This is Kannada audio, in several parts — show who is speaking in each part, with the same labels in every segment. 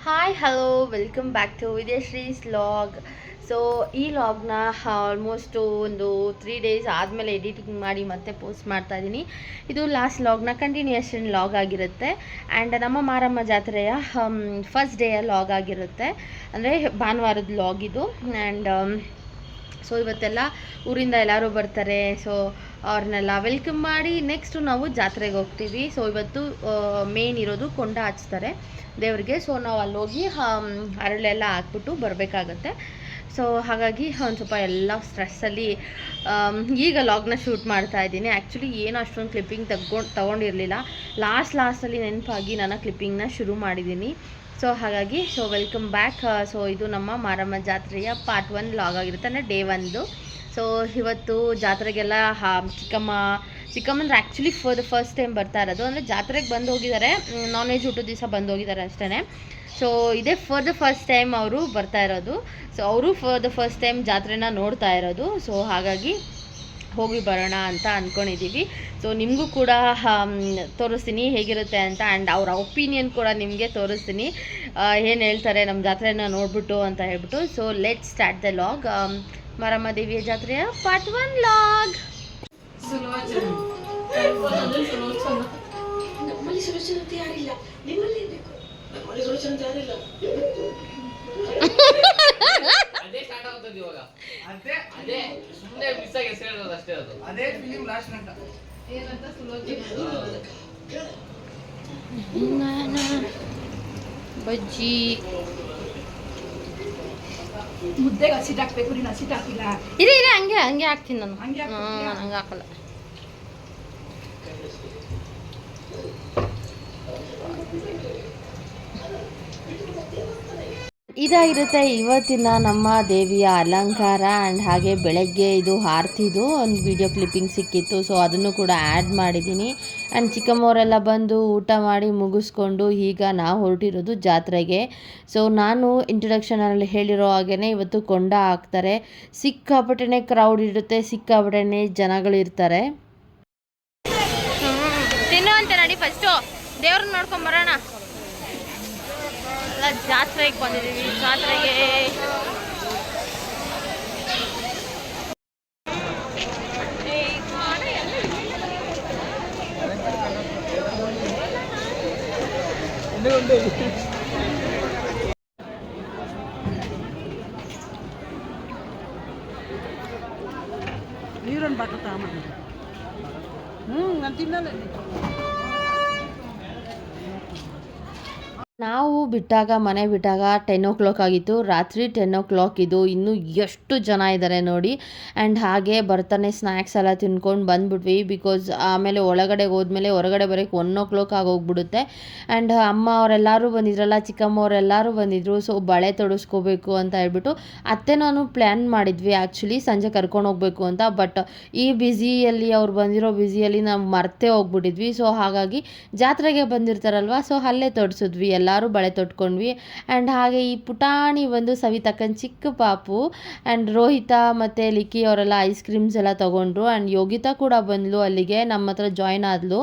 Speaker 1: Hi hello welcome back to Vidyashree's vlog so ಈ ಲಾಗ್ನ ಆಲ್ಮೋಸ್ಟು ಒಂದು ತ್ರೀ ಡೇಸ್ ಆದಮೇಲೆ ಎಡಿಟಿಂಗ್ ಮಾಡಿ ಮತ್ತೆ ಪೋಸ್ಟ್ ಮಾಡ್ತಾ ಇದ್ದೀನಿ ಇದು ಲಾಸ್ಟ್ ಲಾಗ್ನ ಕಂಟಿನ್ಯೂಯೇಷನ್ ಲಾಗ್ ಆಗಿರುತ್ತೆ. ಆ್ಯಂಡ್ ನಮ್ಮ ಮಾರಮ್ಮ ಜಾತ್ರೆಯ ಫಸ್ಟ್ ಡೇಯ ಲಾಗ್ ಆಗಿರುತ್ತೆ. ಅಂದರೆ ಭಾನುವಾರದ ಲಾಗ್ ಇದು. ಆ್ಯಂಡ್ ಸೊ ಇವತ್ತೆಲ್ಲ ಊರಿಂದ ಎಲ್ಲರೂ ಬರ್ತಾರೆ. ಸೊ ಅವ್ರನ್ನೆಲ್ಲ ವೆಲ್ಕಮ್ ಮಾಡಿ ನೆಕ್ಸ್ಟು ನಾವು ಜಾತ್ರೆಗೆ ಹೋಗ್ತೀವಿ. ಸೊ ಇವತ್ತು ಮೇನ್ ಇರೋದು ಕೊಂಡ ಹಚ್ತಾರೆ ದೇವ್ರಿಗೆ. ಸೊ ನಾವು ಅಲ್ಲಿ ಹೋಗಿ ಹಮ್, ಹರಳೆಲ್ಲ ಹಾಕ್ಬಿಟ್ಟು ಬರಬೇಕಾಗತ್ತೆ. ಸೊ ಹಾಗಾಗಿ ಒಂದು ಸ್ವಲ್ಪ ಎಲ್ಲ ಸ್ಟ್ರೆಸ್ಸಲ್ಲಿ ಈಗ ಲಾಗ್ನ ಶೂಟ್ ಮಾಡ್ತಾ ಇದ್ದೀನಿ. ಆ್ಯಕ್ಚುಲಿ ಏನು ಅಷ್ಟೊಂದು ಕ್ಲಿಪ್ಪಿಂಗ್ ತಗೊಂಡು ತೊಗೊಂಡಿರಲಿಲ್ಲ. ಲಾಸ್ಟ್ ಲಾಸ್ಟಲ್ಲಿ ನೆನಪಾಗಿ ನಾನು ಕ್ಲಿಪ್ಪಿಂಗ್ನ ಶುರು ಮಾಡಿದ್ದೀನಿ. ಸೊ ಹಾಗಾಗಿ ಸೊ ವೆಲ್ಕಮ್ ಬ್ಯಾಕ್ ಸೊ ಇದು ನಮ್ಮ ಮಾರಮ್ಮ ಜಾತ್ರೆಯ ಪಾರ್ಟ್ ಒನ್ ಲಾಗ್ ಆಗಿರುತ್ತೆ. ಅಂದರೆ ಡೇ ಒಂದು ಸೊ ಇವತ್ತು ಜಾತ್ರೆಗೆಲ್ಲ, ಹಾ, ಚಿಕ್ಕಮ್ಮ, ಚಿಕ್ಕಮ್ಮಂದ್ರೆ actually for the first time ಬರ್ತಾ ಇರೋದು. ಅಂದರೆ ಜಾತ್ರೆಗೆ ಬಂದು ಹೋಗಿದ್ದಾರೆ ನಾನ್ ವೆಜ್ ಊಟದ ದಿವಸ ಬಂದು ಹೋಗಿದ್ದಾರೆ ಅಷ್ಟೇ ಸೊ ಇದೇ ಫಾರ್ ದ ಫಸ್ಟ್ ಟೈಮ್ ಅವರು ಬರ್ತಾ ಇರೋದು. ಸೊ ಅವರು ಫಾರ್ ದ ಫಸ್ಟ್ ಟೈಮ್ ಜಾತ್ರೆನ ನೋಡ್ತಾ ಇರೋದು. ಸೊ ಹಾಗಾಗಿ ಹೋಗಿ ಬರೋಣ ಅಂತ ಅಂದ್ಕೊಂಡಿದ್ದೀವಿ ಸೊ ನಿಮಗೂ ಕೂಡ ತೋರಿಸ್ತೀನಿ ಹೇಗಿರುತ್ತೆ ಅಂತ ಆ್ಯಂಡ್ ಅವರ ಒಪಿನಿಯನ್ ಕೂಡ ನಿಮಗೆ ತೋರಿಸ್ತೀನಿ. ಏನು ಹೇಳ್ತಾರೆ ನಮ್ಮ ಜಾತ್ರೆನ ನೋಡ್ಬಿಟ್ಟು ಅಂತ ಹೇಳ್ಬಿಟ್ಟು. So let start the log Maramma ದೇವಿಯ ಜಾತ್ರೆಯ ಪಾರ್ಟ್ ಒನ್ ಲಾಗ್
Speaker 2: ಯಾರಿಲ್ಲ. ನಿಮ್ಮಲ್ಲಿ ಯಾರಿಲ್ಲ?
Speaker 3: ಅದೇ ಆಗುತ್ತದೆ ಇವಾಗ. ಅದೇ ಸುಮ್ಮನೆ ಮಿಸ್ ಆಗಿ ಹೆಸರು ಹೇಳೋದು ಅಷ್ಟೇ ಅದು.
Speaker 4: ಅದೇ ಫಿಲಿಂ ಲಾಸ್ಟ್ ಗಂಟ.
Speaker 1: ಬಜ್ಜಿ.
Speaker 2: ಮುದ್ದೆಗೆ ಹಸಿಟ್ಟು ಹಾಕ್ಬೇಕು ನೀನು ಹಸಿಟ್ಟು ಹಾಕಿಲ್ಲ.
Speaker 1: ಇರಿ ಇರಿ ಹಂಗೆ ಹಂಗೆ ಹಾಕ್ತೀನಿ ನಾನು.
Speaker 2: ಹಂಗೆ
Speaker 1: ಹ್ಮ್, ನಾನು ಹಂಗೆ ಹಾಕಲ್ಲ. ಇದಾಗಿರುತ್ತೆ. ಇವತ್ತಿನ ನಮ್ಮ ದೇವಿಯ ಅಲಂಕಾರ ಆ್ಯಂಡ್ ಹಾಗೆ ಬೆಳಗ್ಗೆ ಇದು ಆರ್ತಿದು. ಒಂದು ವಿಡಿಯೋ ಕ್ಲಿಪ್ಪಿಂಗ್ ಸಿಕ್ಕಿತ್ತು. ಸೊ ಅದನ್ನು ಕೂಡ ಆ್ಯಡ್ ಮಾಡಿದ್ದೀನಿ. ಆ್ಯಂಡ್ ಚಿಕ್ಕಮ್ಮವರೆಲ್ಲ ಬಂದು ಊಟ ಮಾಡಿ ಮುಗಿಸ್ಕೊಂಡು ಈಗ ನಾವು ಹೊರಟಿರೋದು ಜಾತ್ರೆಗೆ. ಸೊ ನಾನು ಇಂಟ್ರಡಕ್ಷನಲ್ಲಿ ಹೇಳಿರೋ ಹಾಗೇ ಇವತ್ತು ಕೊಂಡ ಹಾಕ್ತಾರೆ. ಸಿಕ್ಕಾಪಟ್ಟೆನೇ ಕ್ರೌಡ್ ಇರುತ್ತೆ. ಸಿಕ್ಕಾಪಟ್ಟೆನೇ ಜನಗಳಿರ್ತಾರೆ ಅಂತ ನಡಿ ಫಸ್ಟು ದೇವ್ರನ್ನ ನೋಡ್ಕೊಂಡ್ ಬರೋಣ. ಎಲ್ಲ ಜಾತ್ರೆಗೆ ಬಂದಿದ್ದೀವಿ. ಜಾತ್ರೆಗೆ
Speaker 4: ನೀರನ್ನು ಬಾಟಲ್ ತಗೊಂಬಂದ ಹ್ಞೂ ನಾನು ತಿನ್ನಲ್ಲ
Speaker 1: ನಾವು ಬಿಟ್ಟಾಗ, ಮನೆ ಬಿಟ್ಟಾಗ ಟೆನ್ ಓ ಕ್ಲಾಕ್ ಆಗಿತ್ತು. ರಾತ್ರಿ ಟೆನ್ ಓ ಕ್ಲಾಕ್ ಇದು. ಇನ್ನೂ ಎಷ್ಟು ಜನ ಇದ್ದಾರೆ ನೋಡಿ. ಆ್ಯಂಡ್ ಹಾಗೆ ಬರ್ತಾನೆ ಸ್ನ್ಯಾಕ್ಸ್ ಎಲ್ಲ ತಿನ್ಕೊಂಡು ಬಂದ್ಬಿಟ್ವಿ ಬಿಕಾಸ್ ಆಮೇಲೆ ಒಳಗಡೆ ಹೋದ್ಮೇಲೆ ಹೊರಗಡೆ ಬರೋಕ್ಕೆ ಒನ್ ಓ ಕ್ಲಾಕ್ ಆಗೋಗ್ಬಿಡುತ್ತೆ ಆ್ಯಂಡ್ ಅಮ್ಮ ಅವರೆಲ್ಲರೂ ಬಂದಿದ್ರಲ್ಲ, ಚಿಕ್ಕಮ್ಮ ಅವರೆಲ್ಲರೂ ಬಂದಿದ್ರು. ಸೊ ಬಳೆ ತೊಡಸ್ಕೋಬೇಕು ಅಂತ ಹೇಳ್ಬಿಟ್ಟು ಅತ್ತೆ ನಾನು ಪ್ಲ್ಯಾನ್ ಮಾಡಿದ್ವಿ ಆ್ಯಕ್ಚುಲಿ ಸಂಜೆ ಕರ್ಕೊಂಡು ಹೋಗಬೇಕು ಅಂತ. ಬಟ್ ಈ ಬ್ಯುಸಿಯಲ್ಲಿ ಅವ್ರು ಬಂದಿರೋ ಬ್ಯುಸಿಯಲ್ಲಿ ನಾವು ಮರ್ತೇ ಹೋಗ್ಬಿಟ್ಟಿದ್ವಿ. ಸೊ ಹಾಗಾಗಿ ಜಾತ್ರೆಗೆ ಬಂದಿರ್ತಾರಲ್ವ? ಸೊ ಅಲ್ಲೇ ತೊಡ್ಸಿದ್ವಿ. ಎಲ್ಲರೂ ಬಳೆ ತೊಟ್ಕೊಂಡ್ವಿ ಆ್ಯಂಡ್ ಹಾಗೆ ಈ ಪುಟಾಣಿ ಬಂದು ಸವಿತಕ್ಕನ ಚಿಕ್ಕ ಪಾಪು ಆ್ಯಂಡ್ ರೋಹಿತ ಮತ್ತು ಲಿಕ್ಕಿ ಅವರೆಲ್ಲ ಐಸ್ ಕ್ರೀಮ್ಸ್ ಎಲ್ಲ ತೊಗೊಂಡ್ರು. ಆ್ಯಂಡ್ ಯೋಗಿತಾ ಕೂಡ ಬಂದ್ಲು ಅಲ್ಲಿಗೆ, ನಮ್ಮ ಹತ್ರ ಜಾಯ್ನ್ ಆದ್ಲು.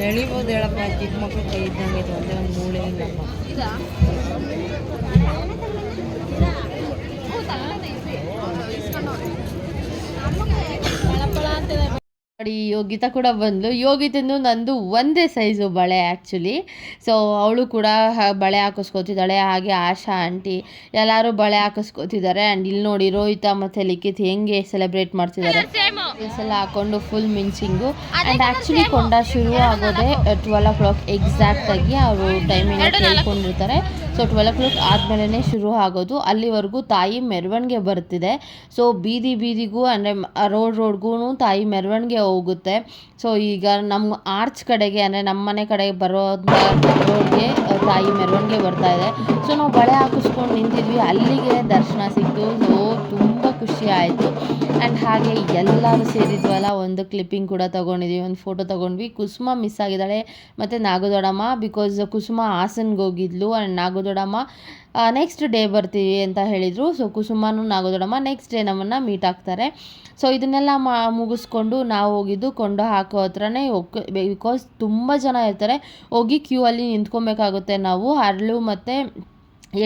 Speaker 4: ಹೇಳಿಬೋದು ಹೇಳಪ್ಪ, ಚಿಕ್ಕ ಮಕ್ಕಳು ಕೈ ಇದ್ದಂಗೆ ಇದು ಒಂದೇ ಒಂದು ಮೂಳೆ ಇಲ್ಲಪ್ಪ తగలదా
Speaker 1: ನೋಡಿ ಯೋಗಿತಾ ಕೂಡ ಬಂದ್ಲು. ಯೋಗಿತಂದು ನಂದು ಒಂದೇ ಸೈಜು ಬಳೆ ಆ್ಯಕ್ಚುಲಿ ಸೊ ಅವಳು ಕೂಡ ಬಳೆ ಹಾಕಿಸ್ಕೋತಿದ್ದಾಳೆ. ಹಾಗೆ ಆಶಾ ಆಂಟಿ ಎಲ್ಲರೂ ಬಳೆ ಹಾಕಿಸ್ಕೋತಿದ್ದಾರೆ. ಆ್ಯಂಡ್ ಇಲ್ಲಿ ನೋಡಿ ರೋಹಿತಾ ಮತ್ತು ಲಿಖಿತ್ ಹೆಂಗೆ ಸೆಲೆಬ್ರೇಟ್ ಮಾಡ್ತಿದ್ದಾರೆ. ಎಲ್ಲ ಹಾಕೊಂಡು ಫುಲ್ ಮಿನ್ಸಿಂಗು ಆ್ಯಂಡ್ ಆ್ಯಕ್ಚುಲಿ ಕೊಂಡ ಶುರು ಆಗೋದೆ ಟ್ವೆಲ್ ಓ ಕ್ಲಾಕ್ ಎಕ್ಸಾಕ್ಟಾಗಿ ಅವರು ಟೈಮಿಂಗ್ ಕೇಳ್ಕೊಂಡಿರ್ತಾರೆ. ಸೊ ಟ್ವೆಲ್ ಓ ಕ್ಲಾಕ್ ಆದಮೇಲೆ ಶುರು ಆಗೋದು. ಅಲ್ಲಿವರೆಗೂ ತಾಯಿ ಮೆರವಣಿಗೆ ಬರ್ತಿದೆ ಸೊ ಬೀದಿ ಬೀದಿಗೂ ಅಂದರೆ ರೋಡ್ ರೋಡ್ಗೂ ತಾಯಿ ಮೆರವಣಿಗೆ ಹೋಗುತ್ತೆ. ಸೊ ಈಗ ನಮ್ಮ ಆರ್ಚ್ ಕಡೆಗೆ ಅಂದರೆ ನಮ್ಮ ಮನೆ ಕಡೆಗೆ ಬರೋ ರೋಡ್ಗೆ ತಾಯಿ ಮೆರವಣಿಗೆ ಬರ್ತಾ ಇದೆ. ಸೊ ನಾವು ಬಳೆ ಹಾಕಿಸ್ಕೊಂಡು ನಿಂತಿದ್ವಿ. ಅಲ್ಲಿಗೆ ದರ್ಶನ ಸಿಕ್ತು. ಸೊ ತುಂಬ ಖುಷಿ ಆಯಿತು ಆ್ಯಂಡ್ ಹಾಗೆ ಎಲ್ಲರೂ ಸೇರಿದ್ವಲ್ಲ, ಒಂದು ಕ್ಲಿಪ್ಪಿಂಗ್ ಕೂಡ ತೊಗೊಂಡಿದ್ವಿ, ಒಂದು ಫೋಟೋ ತೊಗೊಂಡ್ವಿ. ಕುಸುಮ ಮಿಸ್ ಆಗಿದ್ದಾಳೆ ಮತ್ತು ನಾಗದೊಡಮ್ಮ ಬಿಕಾಸ್ ಕುಸುಮ ಹಾಸನ್ಗೆ ಹೋಗಿದ್ಲು ಆ್ಯಂಡ್ ನಾಗದೊಡಮ್ಮ ನೆಕ್ಸ್ಟ್ ಡೇ ಬರ್ತೀವಿ ಅಂತ ಹೇಳಿದರು. ಸೊ ಕುಸುಮನು ನಾಗೋದೊಡಮ್ಮ ನೆಕ್ಸ್ಟ್ ಡೇ ನಮ್ಮನ್ನು ಮೀಟ್ ಆಗ್ತಾರೆ. ಸೊ ಇದನ್ನೆಲ್ಲ ಮಾ, ಮುಗಿಸ್ಕೊಂಡು ನಾವು ಹೋಗಿದ್ದು ಕೊಂಡು ಹಾಕೋ ಹತ್ರನೇ ಬಿಕಾಸ್ ತುಂಬ ಜನ ಇರ್ತಾರೆ. ಹೋಗಿ ಕ್ಯೂ ಅಲ್ಲಿ ನಿಂತ್ಕೊಬೇಕಾಗುತ್ತೆ ನಾವು. ಅರಳು ಮತ್ತು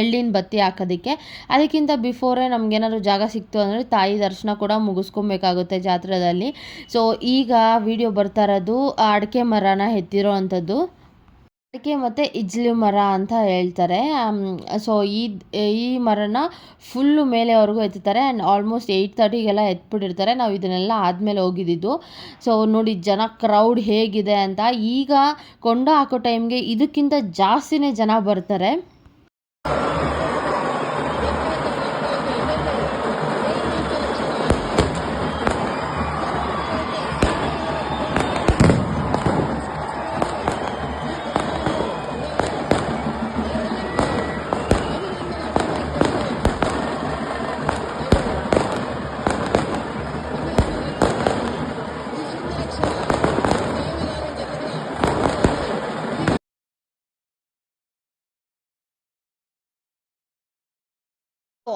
Speaker 1: ಎಳ್ಳಿನ ಬತ್ತಿ ಹಾಕೋದಕ್ಕೆ. ಅದಕ್ಕಿಂತ ಬಿಫೋರೇ ನಮಗೇನಾದ್ರು ಜಾಗ ಸಿಕ್ತು ಅಂದರೆ ತಾಯಿ ದರ್ಶನ ಕೂಡ ಮುಗಿಸ್ಕೊಬೇಕಾಗುತ್ತೆ ಜಾತ್ರೆಯಲ್ಲಿ ಸೊ ಈಗ ವಿಡಿಯೋ ಬರ್ತಾ ಇರೋದು ಅಡಿಕೆ ಮರನ ಎತ್ತಿರೋ ಅಂಥದ್ದು ಅಡಿಕೆ ಮತ್ತು ಇಜ್ಲಿ ಮರ ಅಂತ ಹೇಳ್ತಾರೆ. ಸೊ ಈ ಈ ಮರನ ಫುಲ್ಲು ಮೇಲೆವರೆಗೂ ಎತ್ತುತ್ತಾರೆ ಆ್ಯಂಡ್ ಆಲ್ಮೋಸ್ಟ್ ಏಯ್ಟ್ ತರ್ಟಿಗೆಲ್ಲ ಎತ್ಬಿಟ್ಟಿರ್ತಾರೆ. ನಾವು ಇದನ್ನೆಲ್ಲ ಆದಮೇಲೆ ಹೋಗಿದ್ದಿದ್ದು ಸೊ ನೋಡಿ ಜನ ಕ್ರೌಡ್ ಹೇಗಿದೆ ಅಂತ. ಈಗ ಕೊಂಡ ಹಾಕೋ ಟೈಮ್ಗೆ ಇದಕ್ಕಿಂತ ಜಾಸ್ತಿನೇ ಜನ ಬರ್ತಾರೆ. ಸೊ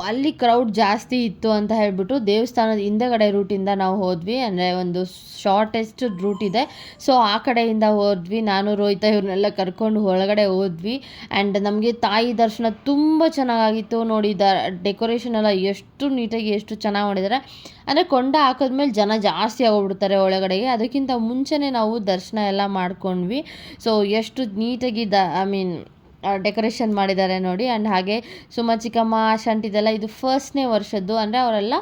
Speaker 1: ಅಲ್ಲಿ ಕ್ರೌಡ್ ಜಾಸ್ತಿ ಇತ್ತು ಅಂತ ಹೇಳಿಬಿಟ್ಟು ದೇವಸ್ಥಾನದ ಹಿಂದೆಗಡೆ ರೂಟಿಂದ ನಾವು ಹೋದ್ವಿ. ಅಂದರೆ ಒಂದು ಶಾರ್ಟೆಸ್ಟ್ ರೂಟ್ ಇದೆ. ಸೊ ಆ ಕಡೆಯಿಂದ ಹೋದ್ವಿ. ನಾನು, ರೋಹಿತ ಇವ್ರನ್ನೆಲ್ಲ ಕರ್ಕೊಂಡು ಒಳಗಡೆ ಹೋದ್ವಿ. ಆ್ಯಂಡ್ ನಮಗೆ ತಾಯಿ ದರ್ಶನ ತುಂಬ ಚೆನ್ನಾಗಿತ್ತು ನೋಡಿ, ದ ಡೆಕೋರೇಷನ್ ಎಲ್ಲ ಎಷ್ಟು ನೀಟಾಗಿ, ಎಷ್ಟು ಚೆನ್ನಾಗಿ ಮಾಡಿದ್ದಾರೆ ಅಂದರೆ ಕೊಂಡ ಹಾಕಿದ್ಮೇಲೆ ಜನ ಜಾಸ್ತಿ ಆಗೋಗ್ಬಿಡ್ತಾರೆ ಒಳಗಡೆಗೆ. ಅದಕ್ಕಿಂತ ಮುಂಚೆನೇ ನಾವು ದರ್ಶನ ಎಲ್ಲ ಮಾಡ್ಕೊಂಡ್ವಿ. ಸೊ ಎಷ್ಟು ನೀಟಾಗಿ ದ ಐ ಮೀನ್ ಡೆಕೋರೇಷನ್ ಮಾಡಿದ್ದಾರೆ ನೋಡಿ. ಆ್ಯಂಡ್ ಹಾಗೆ ಸುಮ್ಮ ಚಿಕ್ಕಮ್ಮ ಆಶಾಂಟಿದೆಲ್ಲ ಇದು ಫಸ್ಟ್ನೇ ವರ್ಷದ್ದು. ಅಂದರೆ ಅವರೆಲ್ಲ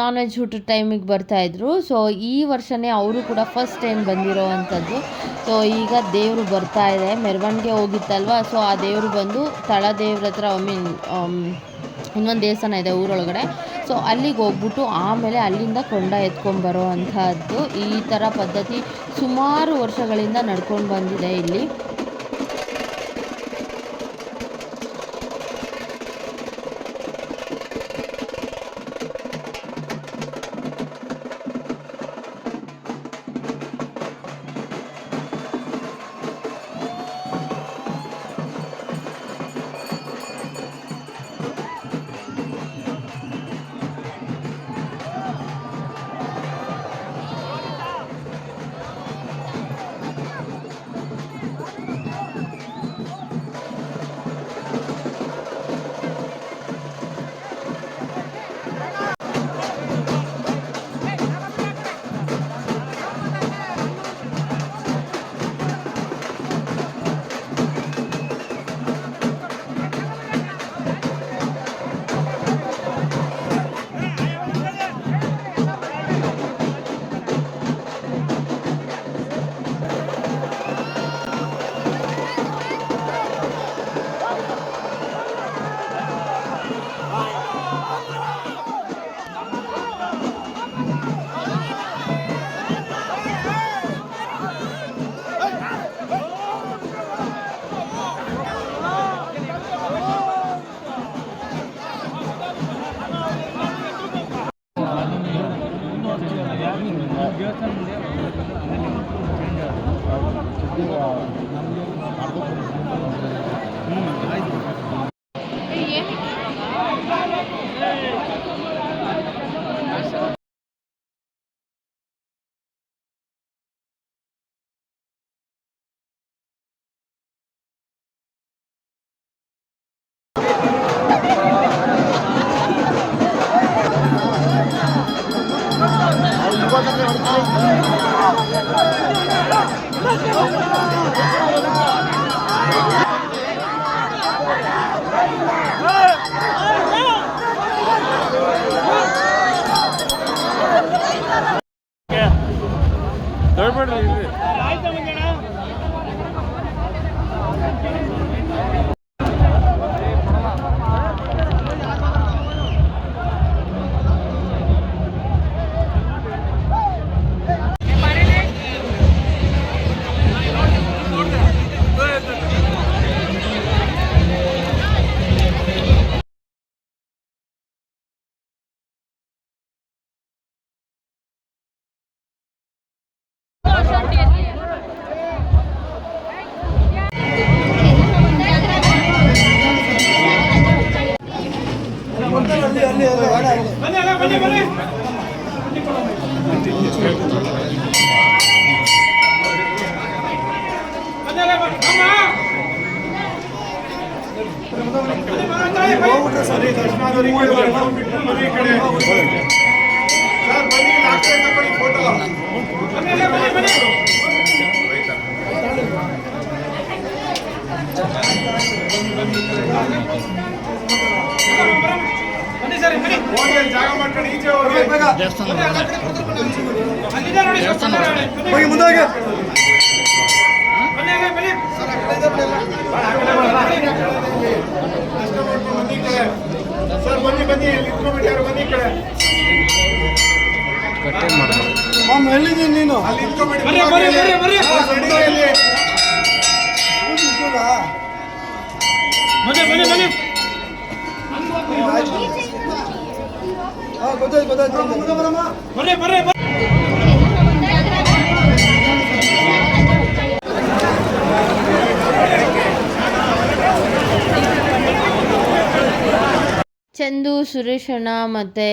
Speaker 1: ನಾನ್ ವೆಜ್ ಹುಟ್ಟು ಟೈಮಿಗೆ ಬರ್ತಾಯಿದ್ರು ಸೊ ಈ ವರ್ಷನೇ ಅವರು ಕೂಡ ಫಸ್ಟ್ ಟೈಮ್ ಬಂದಿರೋ ಅಂಥದ್ದು ಸೊ ಈಗ ದೇವರು ಬರ್ತಾ ಇದೆ. ಮೆರವಣಿಗೆ ಹೋಗಿತ್ತಲ್ವ? ಸೊ ಆ ದೇವರು ಬಂದು ತಳ ದೇವ್ರ ಹತ್ರ ಐ ಮೀನ್ ಇನ್ನೊಂದು ದೇವಸ್ಥಾನ ಇದೆ ಊರೊಳಗಡೆ. ಸೊ ಅಲ್ಲಿಗೆ ಹೋಗ್ಬಿಟ್ಟು ಆಮೇಲೆ ಅಲ್ಲಿಂದ ಕೊಂಡ ಎತ್ಕೊಂಡ್ಬರೋ ಅಂಥದ್ದು ಈ ಥರ ಪದ್ಧತಿ ಸುಮಾರು ವರ್ಷಗಳಿಂದ ನಡ್ಕೊಂಡು ಬಂದಿದೆ ಇಲ್ಲಿ.
Speaker 5: Everybody ಫೋಟೋ ಜಾಗ ಮಾಡ್ಕೊಂಡು ಈಚೆ ಹೋಗಿ.
Speaker 6: ಹೋಗಿ ಮುಂದೆ ಹೋಗಿ.
Speaker 5: ಸರ್ ಬನ್ನಿ ಬನ್ನಿ ನಿಂತ್ಕೊಂಡ್ಬಿಟ್ಟು ಯಾರು ಬನ್ನಿ ಈ ಕಡೆ.
Speaker 6: ಮಾಮ್ ಎಲ್ಲಿದ್ದೀನಿ ನೀನು?
Speaker 5: ಅಲ್ಲಿ ನಿಂತ್ಕೊಂಡ್ಬಿಟ್ಟು ಬನ್ನಿ
Speaker 6: ಹಾಂ கொத்தாது கொத்தாது
Speaker 1: ಚಂದು, ಸುರೇಶ್ ಅಣ್ಣ ಮತ್ತು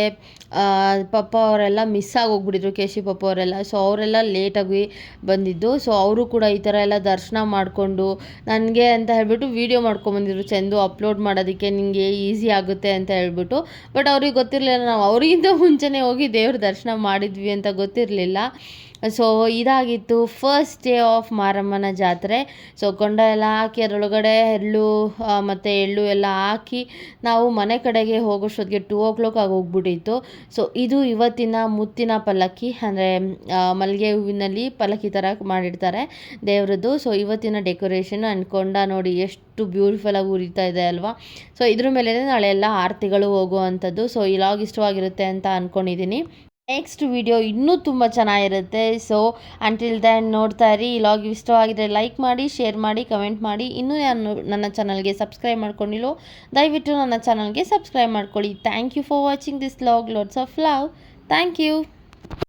Speaker 1: ಪಪ್ಪ ಅವರೆಲ್ಲ ಮಿಸ್ ಆಗಿ ಹೋಗ್ಬಿಟ್ಟಿದ್ರು ಕೆ ಸಿ ಪಪ್ಪ ಅವರೆಲ್ಲ. ಸೊ ಅವರೆಲ್ಲ ಲೇಟಾಗಿ ಬಂದಿದ್ದು. ಸೊ ಅವರು ಕೂಡ ಈ ಥರ ಎಲ್ಲ ದರ್ಶನ ಮಾಡಿಕೊಂಡು ನನಗೆ ಅಂತ ಹೇಳ್ಬಿಟ್ಟು ವೀಡಿಯೋ ಮಾಡ್ಕೊಂಬಂದಿದ್ರು. ಚಂದು ಅಪ್ಲೋಡ್ ಮಾಡೋದಕ್ಕೆ ನಿಮಗೆ ಈಸಿ ಆಗುತ್ತೆ ಅಂತ ಹೇಳ್ಬಿಟ್ಟು. ಬಟ್ ಅವ್ರಿಗೆ ಗೊತ್ತಿರಲಿಲ್ಲ. ನಾವು ಅವರಿಗಿಂತ ಮುಂಚೆನೇ ಹೋಗಿ ದೇವ್ರ ದರ್ಶನ ಮಾಡಿದ್ವಿ ಅಂತ ಗೊತ್ತಿರಲಿಲ್ಲ. ಸೊ ಇದಾಗಿತ್ತು ಫಸ್ಟ್ ಡೇ ಆಫ್ ಮಾರಮ್ಮನ ಜಾತ್ರೆ. ಸೊ ಕೊಂಡ ಎಲ್ಲ ಹಾಕಿ ಅದರೊಳಗಡೆ ಎಳ್ಳು ಮತ್ತು ಎಳ್ಳು ಎಲ್ಲ ಹಾಕಿ ನಾವು ಮನೆ ಕಡೆಗೆ ಹೋಗೋಷ್ಟೊತ್ತಿಗೆ ಟೂ ಓ ಕ್ಲಾಕ್ ಆಗಿ ಹೋಗ್ಬಿಟ್ಟಿತ್ತು. ಸೊ ಇದು ಇವತ್ತಿನ ಮುತ್ತಿನ ಪಲ್ಲಕ್ಕಿ, ಅಂದರೆ ಮಲ್ಲಿಗೆ ಹೂವಿನಲ್ಲಿ ಪಲ್ಲಕ್ಕಿ ಥರ ಮಾಡಿರ್ತಾರೆ ದೇವ್ರದ್ದು. ಸೊ ಇವತ್ತಿನ ಡೆಕೋರೇಷನ್ ಅಂದ್ಕೊಂಡ ನೋಡಿ ಎಷ್ಟು ಬ್ಯೂಟಿಫುಲ್ಲಾಗಿ ಉರಿತಾ ಇದೆ ಅಲ್ವಾ? ಸೊ ಇದ್ರ ಮೇಲೆ ನಾಳೆ ಎಲ್ಲ ಆರತಿಗಳು ಹೋಗುವಂಥದ್ದು. ಸೊ ಇಲ್ಲಾಗಿಷ್ಟವಾಗಿರುತ್ತೆ ಲಾಗ್ ಇಷ್ಟವಾಗಿರುತ್ತೆ ಅಂತ ಅಂದ್ಕೊಂಡಿದ್ದೀನಿ ನೆಕ್ಸ್ಟ್ ವಿಡಿಯೋ ಇನ್ನೂ ತುಂಬ ಚೆನ್ನಾಗಿರುತ್ತೆ. ಸೊ ಅಂಟಿಲ್ ದೆನ್ ನೋಡ್ತಾ ಇರಿ. ಲಾಗ್ ಇಷ್ಟವಾಗಿದ್ರೆ ಲೈಕ್ ಮಾಡಿ ಶೇರ್ ಮಾಡಿ ಕಮೆಂಟ್ ಮಾಡಿ. ಇನ್ನೂ ನಾನು ನನ್ನ ಚಾನಲ್ಗೆ ಸಬ್ಸ್ಕ್ರೈಬ್ ಮಾಡ್ಕೊಂಡಿಲ್ಲೋ ದಯವಿಟ್ಟು ನನ್ನ ಚಾನಲ್ಗೆ ಸಬ್ಸ್ಕ್ರೈಬ್ ಮಾಡ್ಕೊಳ್ಳಿ. Thank you for watching this log lots of love thank you